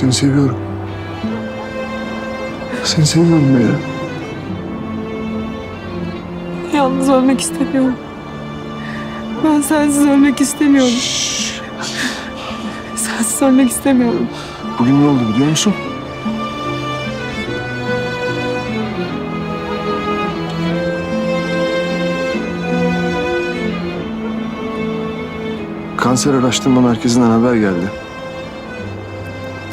Seni seviyorum. Seni seviyorum Meyra. Yalnız ölmek istemiyorum. Ben sensiz ölmek istemiyorum. Sensiz ölmek istemiyorum. Bugün ne oldu biliyor musun? Kanser Araştırma Merkezi'nden haber geldi.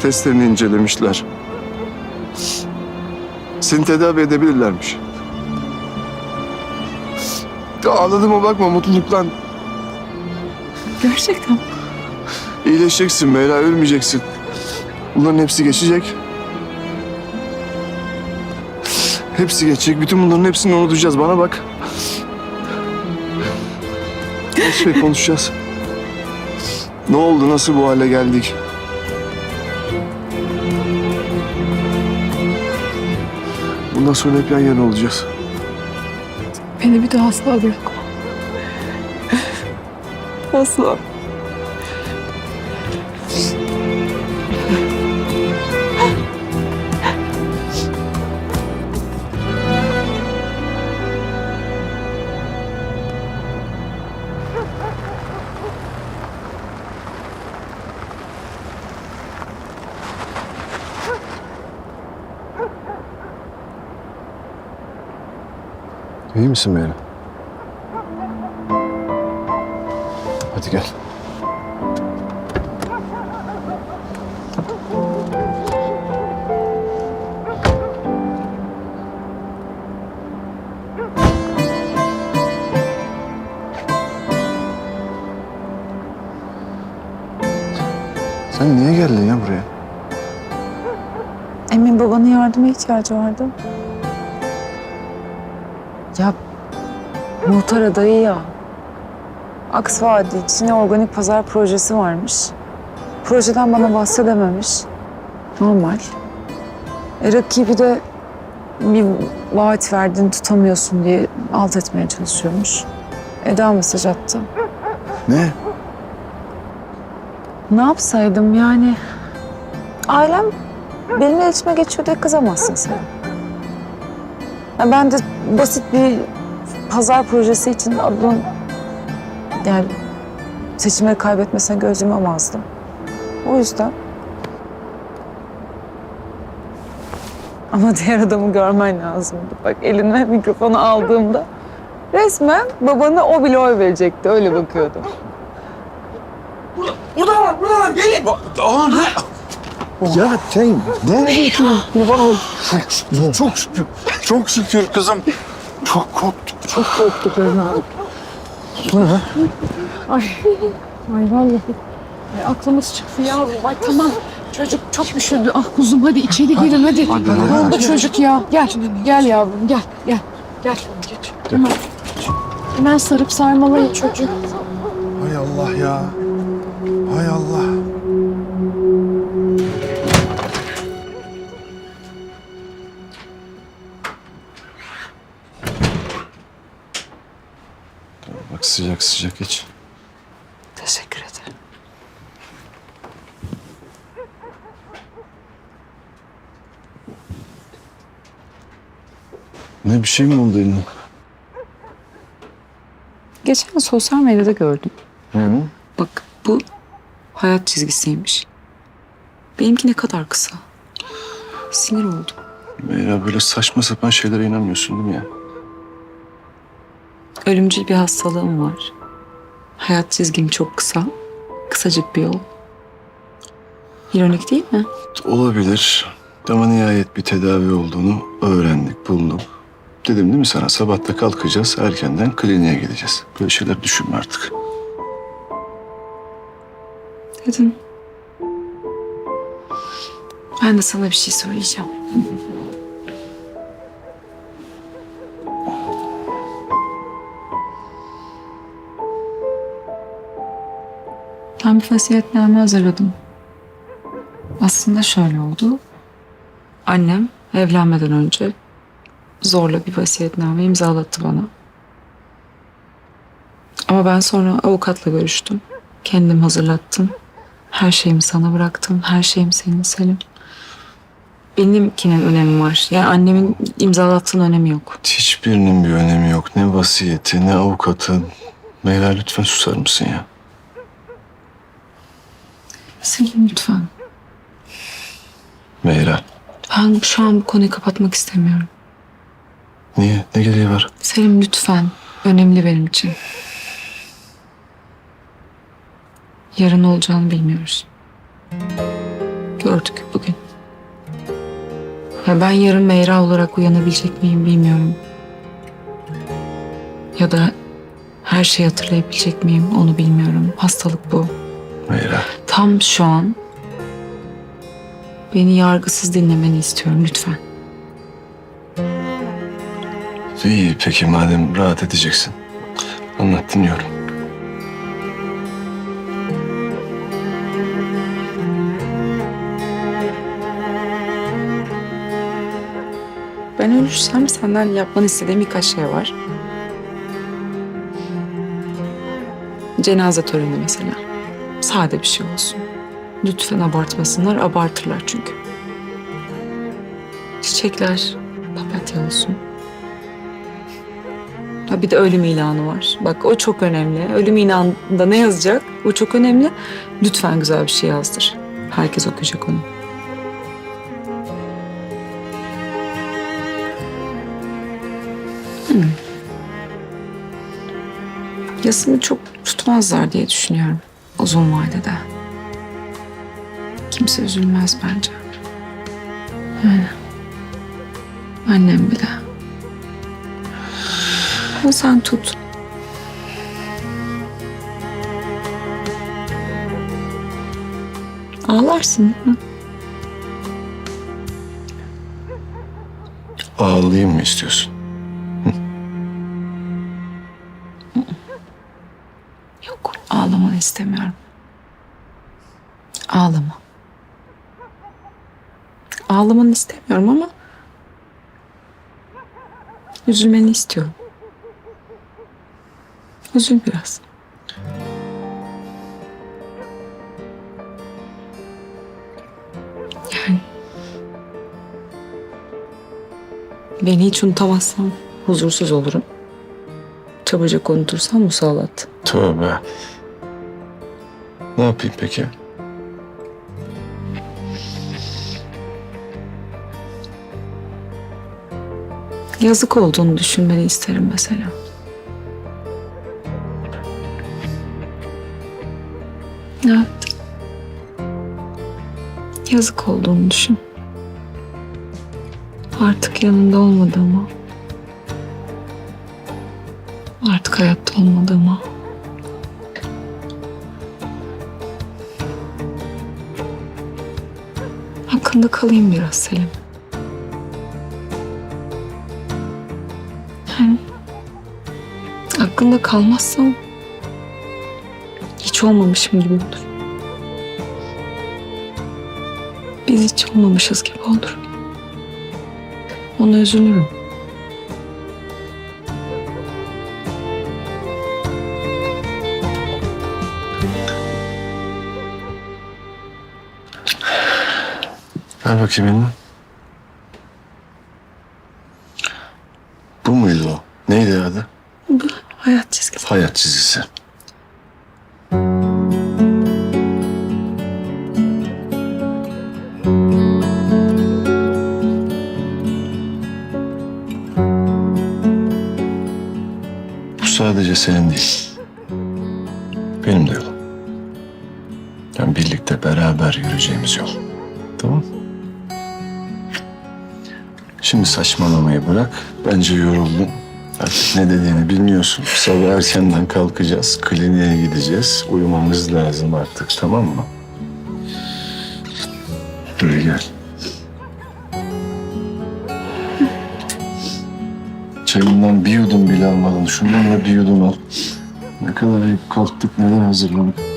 Testlerini incelemişler. Seni tedavi edebilirlermiş. Ağladığıma bakma mutluluktan. Gerçekten. İyileşeceksin Meyra, ölmeyeceksin. Bunların hepsi geçecek. Hepsi geçecek. Bütün bunların hepsini unutacağız. Bana bak. Her şey konuşacağız. Ne oldu? Nasıl bu hale geldik? Bundan sonra hep yan yana olacağız. Beni bir daha asla bırakma. Asla. İyi misin Meyra? Hadi gel. Sen niye geldin ya buraya? Emin babanın yardıma ihtiyacı vardı. Ya muhtar adayı ya. Aks Vadi için organik pazar projesi varmış. Projeden bana bahsedememiş. Normal. E, rakibi de bir vaat verdiğini tutamıyorsun diye alt etmeye çalışıyormuş. Eda mesaj attı. Ne? Ne yapsaydım yani? Ailem benimle iletişime geçiyor diye kızamazsın sen. Ya ben de basit bir pazar projesi için adamın yani seçimleri kaybetmesine göz yumamazdım. O yüzden. Ama diğer adamı görmen lazımdı. Bak eline mikrofonu aldığımda resmen babana o bile oy verecekti. Öyle bakıyordu. Ya sen nereye götürüyorsun kurban ol. Çok şükür. Çok şükür kızım. Çok korktum. Çok korktum evladım. Ay vallahi. Ay, aklımız çıktı yavrum. Ay tamam. Çocuk çok üşüdü. Ah kuzum hadi içeri girin hadi. Ne oldu çocuk ya? Gel. Gel yavrum gel. Gel. Gel. Geç. Hemen. Hemen sarıp sarmalayın çocuğu. Hay Allah ya. Hay Allah. Sıcak sıcak iç. Teşekkür ederim. Ne bir şey mi oldu eline? Geçen sosyal medyada gördüm. Hı? Bak bu hayat çizgisiymiş. Benimki ne kadar kısa. Sinir oldum. Meyra böyle saçma sapan şeylere inanmıyorsun değil mi ya? Ölümcül bir hastalığım var. Hayat çizgim çok kısa. Kısacık bir yol. İronik değil mi? Olabilir. Ama nihayet bir tedavi olduğunu öğrendik, bulduk. Dedim değil mi sana? Sabahta kalkacağız, erkenden kliniğe gideceğiz. Böyle şeyler düşünme artık. Dedim. Ben de sana bir şey söyleyeceğim. Ben bir vasiyetname hazırladım. Aslında şöyle oldu. Annem evlenmeden önce zorla bir vasiyetname imzalattı bana. Ama ben sonra avukatla görüştüm. Kendim hazırlattım. Her şeyimi sana bıraktım. Her şeyim senin Selim. Benimkinin önemi var. Yani annemin imzalattığın önemi yok. Hiçbirinin bir önemi yok. Ne vasiyeti, ne avukatı. Meyra lütfen susar mısın ya? Selim lütfen. Meyra. Ben şu an bu konuyu kapatmak istemiyorum. Niye? Ne gereği var? Selim lütfen. Önemli benim için. Yarın olacağını bilmiyoruz. Gördük bugün. Ya ben yarın Meyra olarak uyanabilecek miyim bilmiyorum. Ya da her şeyi hatırlayabilecek miyim onu bilmiyorum. Hastalık bu. Meyra. Tam şu an beni yargısız dinlemeni istiyorum lütfen. İyi peki madem rahat edeceksin. Anlat dinliyorum. Ben ölürsem senden yapmanı istediğim birkaç şey var. Cenaze töreni mesela. Sade bir şey olsun. Lütfen abartmasınlar, abartırlar çünkü. Çiçekler, papatya olsun. Ha bir de ölüm ilanı var. Bak o çok önemli. Ölüm ilanında ne yazacak? O çok önemli. Lütfen güzel bir şey yazdır. Herkes okuyacak onu. Yasını çok tutmazlar diye düşünüyorum uzun vadede. Kimse üzülmez bence. Yani annem bile. Ama sen tut. Ağlarsın değil mi? Ağlayayım mı istiyorsun? Ağlamanı istemiyorum. Ağlama. Ağlamanı istemiyorum ama üzülmeni istiyorum. Üzül biraz. Yani beni hiç unutamazsan huzursuz olurum. Çabucak unutursan musallat. Tövbe. Ne yapayım peki? Yazık olduğunu düşünmeni isterim mesela. Evet. Yazık olduğunu düşün. Artık yanında olmadığımı. Artık hayatta olmadığımı. Hakkında kalayım biraz Selim. Yani aklında kalmazsam hiç olmamışım gibi olur. Biz hiç olmamışız gibi olur. Ona üzülürüm. Ver bakayım elini. Bu muydu o? Neydi adı? Bu hayat çizgisi. Hayat çizgisi. Bu sadece senin değil. Benim de yolum. Yani birlikte beraber yürüyeceğimiz yol. Tamam Şimdi saçmalamayı bırak. Bence yoruldun. Artık ne dediğini bilmiyorsun. Sabah erkenden kalkacağız. Kliniğe gideceğiz. Uyumamız lazım artık tamam mı? Buraya gel. Çayından bir yudum bile almadın. Şundan da bir yudum al. Ne kadar ayıp kalktık, neden hazırlanıp.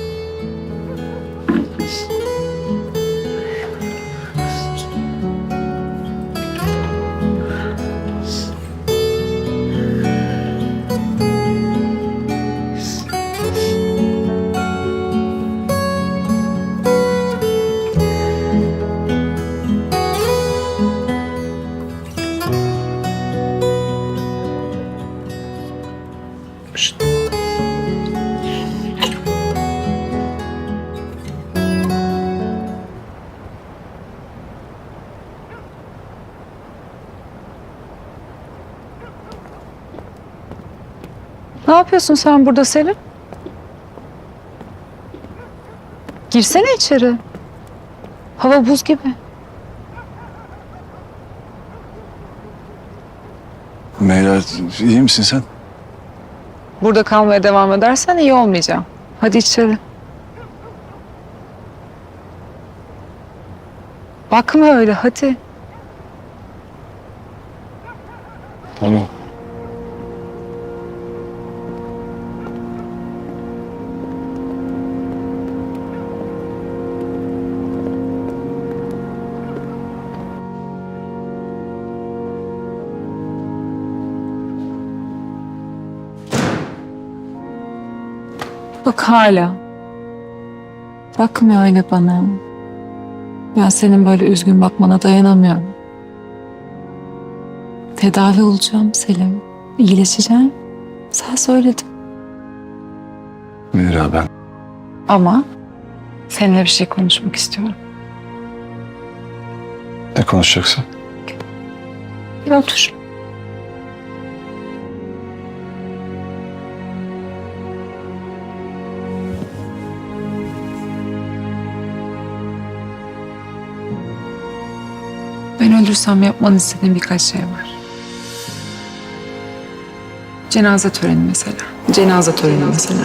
Yapıyorsun sen burada Selim? Girsene içeri. Hava buz gibi. Meyra iyi misin sen? Burada kalmaya devam edersen iyi olmayacağım. Hadi içeri. Bakma öyle hadi. Bak hala. Bakmıyor öyle bana. Ben senin böyle üzgün bakmana dayanamıyorum. Tedavi olacağım Selim. İyileşeceğim. Sen söyledin. Meyra ben. Ama seninle bir şey konuşmak istiyorum. Ne konuşacaksın? Bir otur. Ben ölürsem yapmanı istediğim birkaç şey var. Cenaze töreni mesela. Cenaze töreni mesela.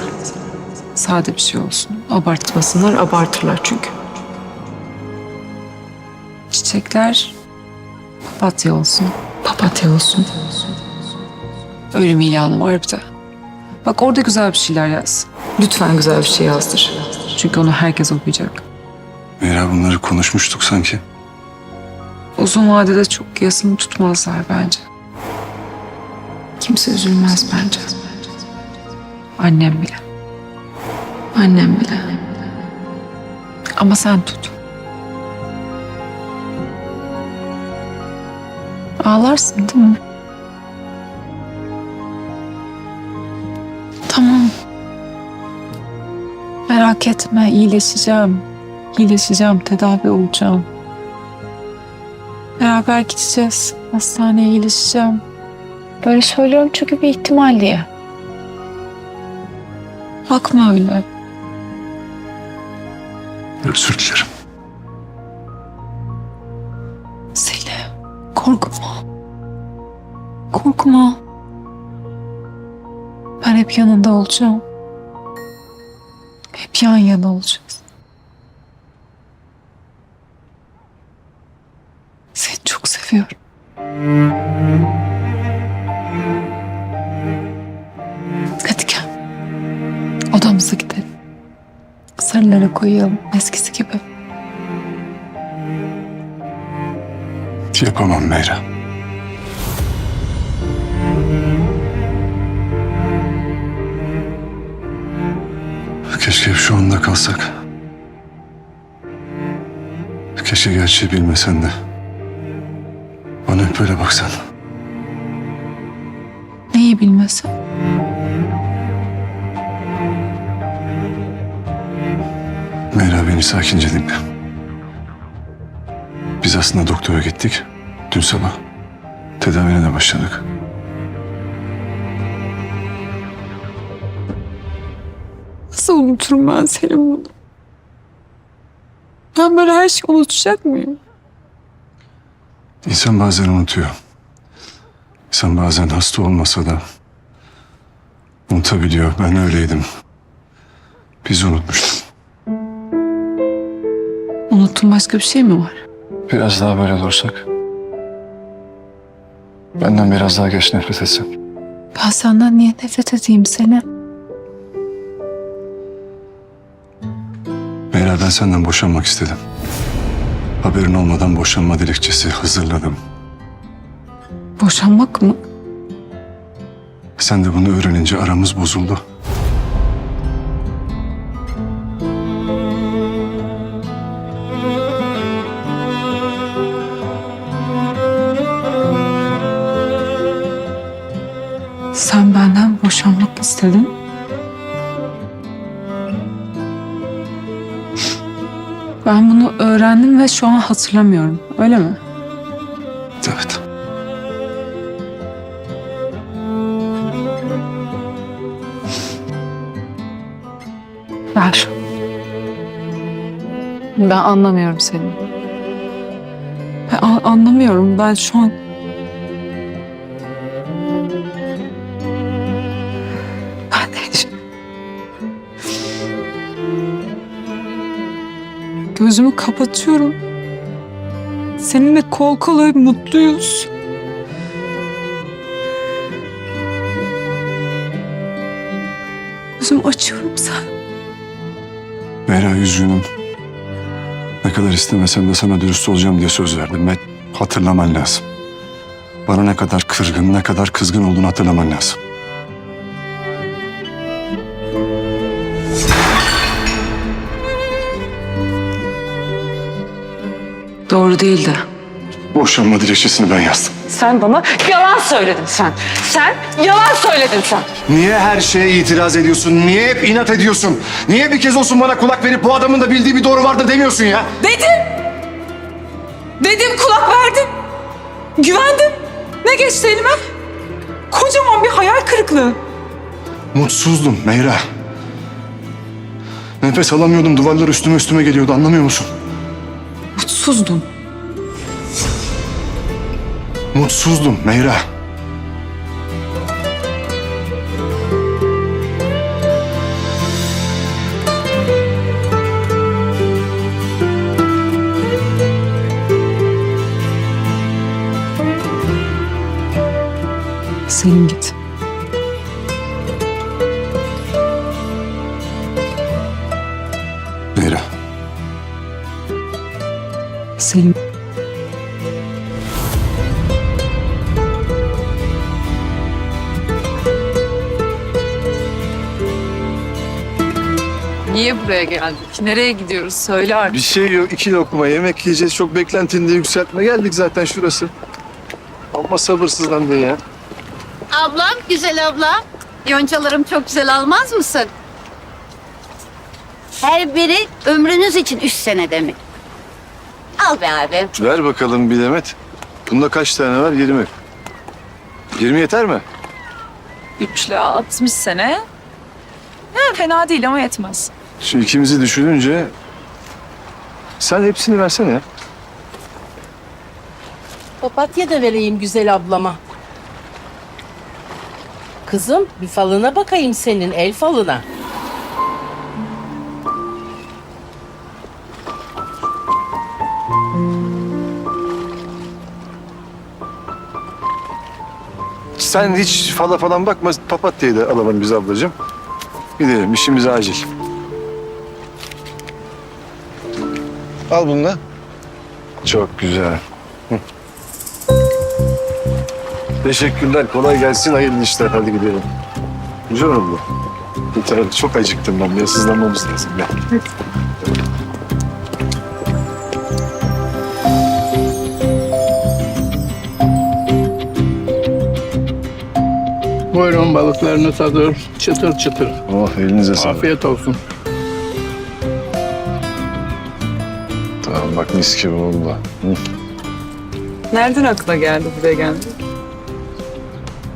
Sade bir şey olsun. Abartmasınlar, abartırlar çünkü. Çiçekler Papatya olsun. Papatya olsun. Ölüm ilanı var bir de. Bak orada güzel bir şeyler yaz. Lütfen güzel bir şey yazdır. Çünkü onu herkes okuyacak. Meyra bunları konuşmuştuk sanki. Uzun vadede çok yasını tutmazlar bence. Kimse üzülmez bence. Annem bile. Annem bile. Ama sen tut. Ağlarsın değil mi? Tamam. Merak etme, iyileşeceğim. İyileşeceğim, tedavi olacağım. Beraber gideceğiz. Hastaneye iyileşeceğim. Böyle söylüyorum çünkü bir ihtimal diye. Bakma öyle. Özür dilerim. Selim, korkma. Korkma. Ben hep yanında olacağım. Hep yan yana olacağız. Seviyorum. Hadi gel. Odamıza gidelim. Sarılara koyalım eskisi gibi. Yapamam Meyra. Keşke şu anda kalsak. Keşke gerçeği bilmesen de. Hep böyle baksan. Neyi bilmesen? Meyra beni sakince dinle. Biz aslında doktora gittik. Dün sabah. Tedavine de başladık. Nasıl unuturum ben seni bunu? Ben böyle her şeyi unutacak mıyım? İnsan bazen unutuyor. İnsan bazen hasta olmasa da unutabiliyor. Ben öyleydim. Biz unutmuştuk. Unuttuğum başka bir şey mi var? Biraz daha böyle dursak. Benden biraz daha geç nefret etsen. Ben senden niye nefret edeyim seni? Meyra ben senden boşanmak istedim. Haberin olmadan boşanma dilekçesi hazırladım. Boşanmak mı? Sen de bunu öğrenince aramız bozuldu. Şu an hatırlamıyorum. Öyle mi? Evet. Ver. Ben anlamıyorum seni. Ben anlamıyorum. Ben şu an Gözümü kapatıyorum. Seninle kol kola mutluyuz. Gözümü açıyorum sen. Mera üzgünüm. Ne kadar istemesen de sana dürüst olacağım diye söz verdim. Ben hatırlaman lazım. Bana ne kadar kırgın, ne kadar kızgın olduğunu hatırlaman lazım. Doğru değildi. Boşanma dilekçesini ben yazdım. Sen bana yalan söyledin sen. Sen yalan söyledin sen. Niye her şeye itiraz ediyorsun? Niye hep inat ediyorsun? Niye bir kez olsun bana kulak verip bu adamın da bildiği bir doğru vardır demiyorsun ya? Dedim. Dedim kulak verdim. Güvendim. Ne geçti elime? Kocaman bir hayal kırıklığı. Mutsuzdum Meyra. Nefes alamıyordum. Duvarlar üstüme üstüme geliyordu. Anlamıyor musun? Mutsuzdum. Mutsuzdum Meyra. Selim git. Selim. Niye buraya geldik? Nereye gidiyoruz? Söyle artık. Bir şey yok. iki lokma yemek yiyeceğiz. Çok beklentini de yükseltme. Geldik zaten şurası. Ama sabırsızlandın ya. Ablam, güzel ablam. Yoncalarım çok güzel almaz mısın? Her biri ömrünüz için üç sene demek. Al be abi. Ver bakalım bir demet. Bunda kaç tane var? 20. 20 yeter mi? Üçle 60 sene. Ha, fena değil ama yetmez. Şu ikimizi düşününce sen hepsini versene. Papatya da vereyim güzel ablama. Kızım bir falına bakayım senin el falına. Sen hiç fala falan bakma. Papatyayı da alalım biz ablacığım. Gidelim. işimiz acil. Al bunu da. Çok güzel. Teşekkürler. Kolay gelsin. Hayırlı işler. Hadi gidelim. Güzel oldu. Yeter. Çok acıktım ben. Ya sızlanmamız lazım. Gel. Buyurun balıklarınız hazır. Çıtır çıtır. Oh elinize sağlık. Afiyet olsun. Tamam bak mis gibi oldu. Hı. Nereden aklına geldi buraya geldi?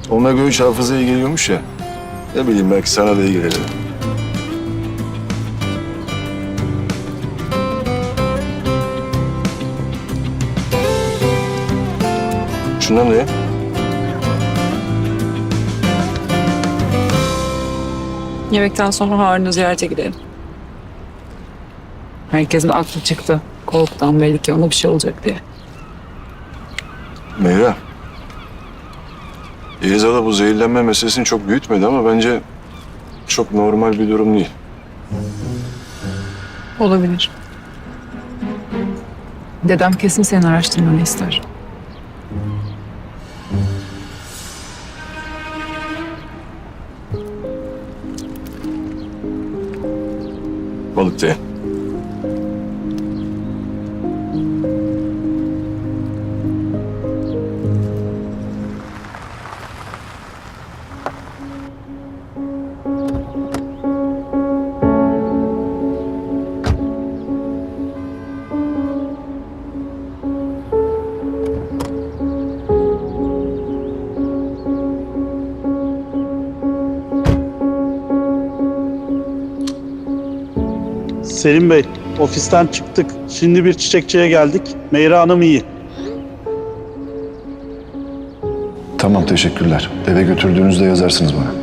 Omega 3 hafızaya geliyormuş ya. Ne bileyim belki sana da iyi gelir. Şundan ne? Yemekten sonra Harun'u ziyarete gidelim. Herkesin aklı çıktı. Korktan belli ki ona bir şey olacak diye. Meyra. Eliza da bu zehirlenme meselesini çok büyütmedi ama bence çok normal bir durum değil. Olabilir. Dedem kesin senin araştırmanı ister. বলছে। Selim Bey, ofisten çıktık. Şimdi bir çiçekçiye geldik. Meyra Hanım iyi. Tamam teşekkürler. Eve götürdüğünüzde yazarsınız bana.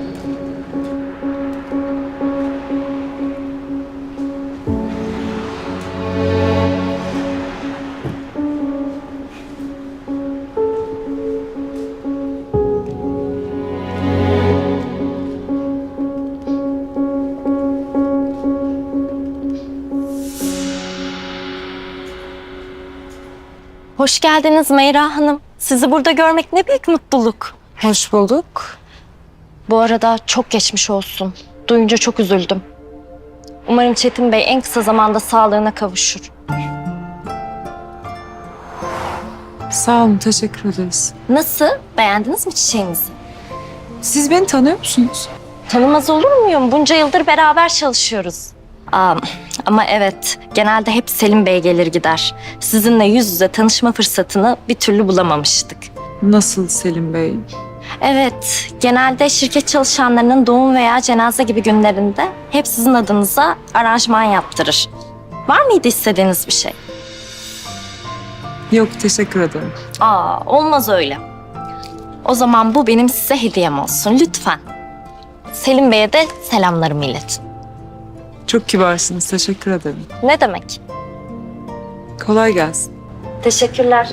Hoş geldiniz Meyra Hanım. Sizi burada görmek ne büyük mutluluk. Hoş bulduk. Bu arada çok geçmiş olsun. Duyunca çok üzüldüm. Umarım Çetin Bey en kısa zamanda sağlığına kavuşur. Sağ olun, teşekkür ederiz. Nasıl? Beğendiniz mi çiçeğinizi? Siz beni tanıyor musunuz? Tanımaz olur muyum? Bunca yıldır beraber çalışıyoruz. Aa, ama evet, genelde hep Selim Bey gelir gider. Sizinle yüz yüze tanışma fırsatını bir türlü bulamamıştık. Nasıl Selim Bey? Evet, genelde şirket çalışanlarının doğum veya cenaze gibi günlerinde hep sizin adınıza aranjman yaptırır. Var mıydı istediğiniz bir şey? Yok, teşekkür ederim. Aa, olmaz öyle. O zaman bu benim size hediyem olsun lütfen. Selim Bey'e de selamlarımı iletin. Çok kibarsınız, teşekkür ederim. Ne demek? Kolay gelsin. Teşekkürler.